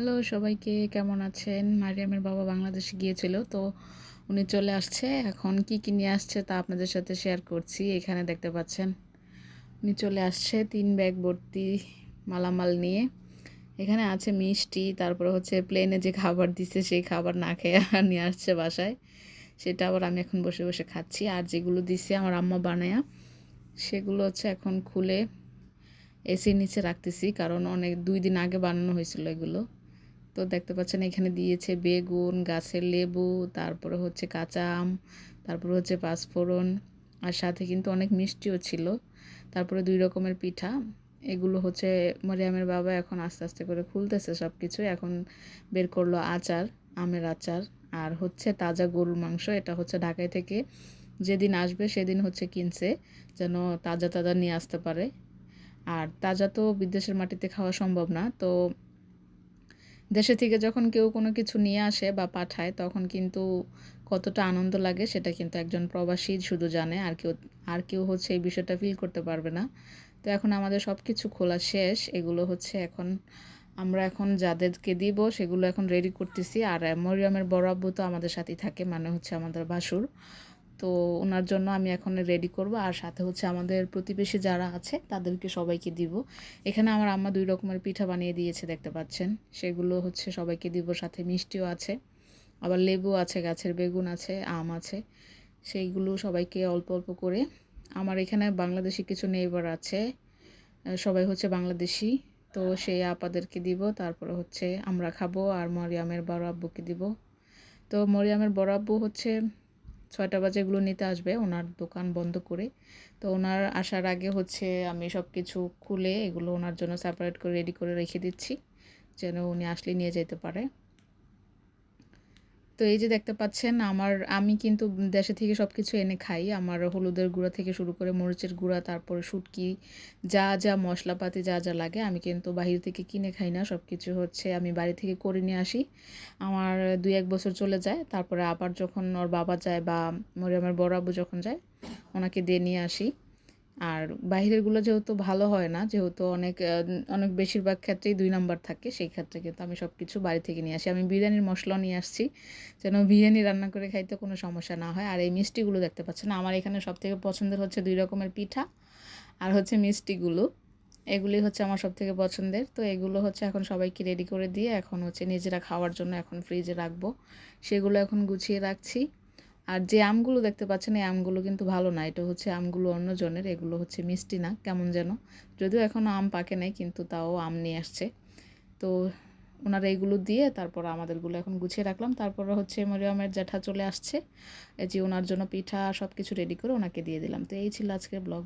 Hello, সবাইকে কেমন আছেন? মারিয়ামের বাবা বাংলাদেশে গিয়েছিল, তো উনি চলে আসছে। এখন কি কি নিয়ে আসছে তা আপনাদের সাথে শেয়ার করছি। এখানে দেখতে পাচ্ছেন, উনি চলে আসছে তিন ব্যাগ ভর্তি মালামাল নিয়ে। এখানে আছে মিষ্টি, তারপরে হচ্ছে প্লেনে যে খাবার দিচ্ছে সেই খাবার না খেয়ে নিয়ে আসছে বাসায়। সেটা আবার আমি এখন বসে বসে খাচ্ছি। আর যেগুলো দিচ্ছে আমার আম্মা বানায়া, সেগুলো হচ্ছে এখন খুলে এসির নিচে রাখতেছি। কারণ অনেক, দুই দিন আগে বানানো হয়েছিল এগুলো। তো দেখতে পাচ্ছেন এখানে দিয়েছে বেগুন, গাছের লেবু, তারপরে হচ্ছে কাঁচা আম, তারপরে হচ্ছে পাঁচফোড়ন আর সাথে কিন্তু অনেক মিষ্টিও ছিল। তারপরে দুই রকমের পিঠা, এগুলো হচ্ছে মরিয়ামের বাবা এখন আস্তে আস্তে করে খুলতেছে সব কিছু এখন বের করল আচার, আমের আচার আর হচ্ছে তাজা গরুর মাংস, এটা হচ্ছে ঢাকায় থেকে যেদিন আসবে সেদিন হচ্ছে কিনছে, যেন তাজা তাজা নিয়ে আসতে পারে। আর তাজা তো বিদেশের মাটিতে খাওয়া সম্ভব না, তো দেশে থেকে যখন কেউ কোনো কিছু নিয়ে আসে বা পাঠায়, তখন কিন্তু কতটা আনন্দ লাগে সেটা কিন্তু একজন প্রবাসী শুধু জানে, আর কেউ আর কেউ হচ্ছে এই বিষয়টা ফিল করতে পারবে না। তো এখন আমাদের সব কিছু খোলা শেষ, এগুলো হচ্ছে এখন, আমরা এখন যাদেরকে দিব সেগুলো এখন রেডি করতেছি, আর মরিয়ামের বড় আব্বু তো আমাদের সাথেই থাকে মানে হচ্ছে আমাদের বাসুর। তো ওনার জন্য আমি এখন রেডি করব। আর সাথে হচ্ছে আমাদের প্রতিবেশী যারা আছে, তাদেরকে সবাইকে দিব। এখানে আমার আম্মা দুই রকমের পিঠা বানিয়ে দিয়েছে, দেখতে পাচ্ছেন। সেগুলো হচ্ছে সবাইকে দিব, সাথে মিষ্টিও আছে। আবার লেবু আছে, গাছের বেগুন আছে, আম আছে। সেইগুলো সবাইকে অল্প অল্প করে। আমার এখানে বাংলাদেশি কিছু নেইবার আছে, সবাই হচ্ছে বাংলাদেশি। তো সেই আপাদেরকে দিব, তারপরে হচ্ছে আমরা খাব, আর মরিয়ামের বড় আব্বুকে দিব। তো মরিয়ামের বড় আব্বু হচ্ছে ছয়টা বাজে এগুলো নিতে আসবে, ওনার দোকান বন্ধ করে। তো ওনার আসার আগে হচ্ছে আমি সব কিছু খুলে এগুলো ওনার জন্য সেপারেট করে রেডি করে রেখে দিচ্ছি, যেন উনি আসলে নিয়ে যেতে পারে। তো এই যে দেখতে পাচ্ছেন, আমার, আমি কিন্তু দেশে থেকে সব কিছু এনে খাই। আমার হলুদের গুঁড়া থেকে শুরু করে মরিচের গুঁড়া, তারপরে শুটকি, যা যা মশলাপাতি, যা যা লাগে, আমি কিন্তু বাহির থেকে কিনে খাই না। সব কিছু হচ্ছে আমি বাড়ি থেকে করে নিয়ে আসি। আমার দুই এক বছর চলে যায়, তারপরে আবার যখন ওর বাবা যায় বা মরিয়ামের বড় আব্বু যখন যায়, ওনাকে দিয়ে নিয়ে আসি। আর বাহিরেরগুলো যেহেতু ভালো হয় না, যেহেতু অনেক অনেক বেশিরভাগ ক্ষেত্রেই দুই নাম্বার থাকে, সেই ক্ষেত্রে কিন্তু আমি সব কিছু বাড়ি থেকে নিয়ে আসি। আমি বিরিয়ানির মশলা নিয়ে আসছি, যেন বিরিয়ানি রান্না করে খাইতে কোনো সমস্যা না হয়। আর এই মিষ্টিগুলো দেখতে পাচ্ছেন, আমার এখানে সব থেকে পছন্দের হচ্ছে দুই রকমের পিঠা আর হচ্ছে মিষ্টিগুলো। এগুলি হচ্ছে আমার সব থেকে পছন্দের। তো এগুলো হচ্ছে এখন সবাইকে রেডি করে দিয়ে এখন হচ্ছে নিজেরা খাওয়ার জন্য এখন ফ্রিজে রাখব। সেগুলো এখন গুছিয়ে রাখছি। আর যে আমগুলো দেখতে পাচ্ছেন, এই আমগুলো কিন্তু ভালো না। এটা হচ্ছে আমগুলো অন্য জনের, এগুলো হচ্ছে মিষ্টি না, কেমন যেন। যদিও এখনও আম পাকে নাই, কিন্তু তাও আম নিয়ে আসছে। তো ওনারা এইগুলো দিয়ে তারপর আমাদেরগুলো এখন গুছিয়ে রাখলাম। তারপর হচ্ছে মরিয়ামের জ্যাঠা চলে আসছে। যে ওনার জন্য পিঠা সব কিছু রেডি করে ওনাকে দিয়ে দিলাম। তো এই ছিল আজকের ব্লগ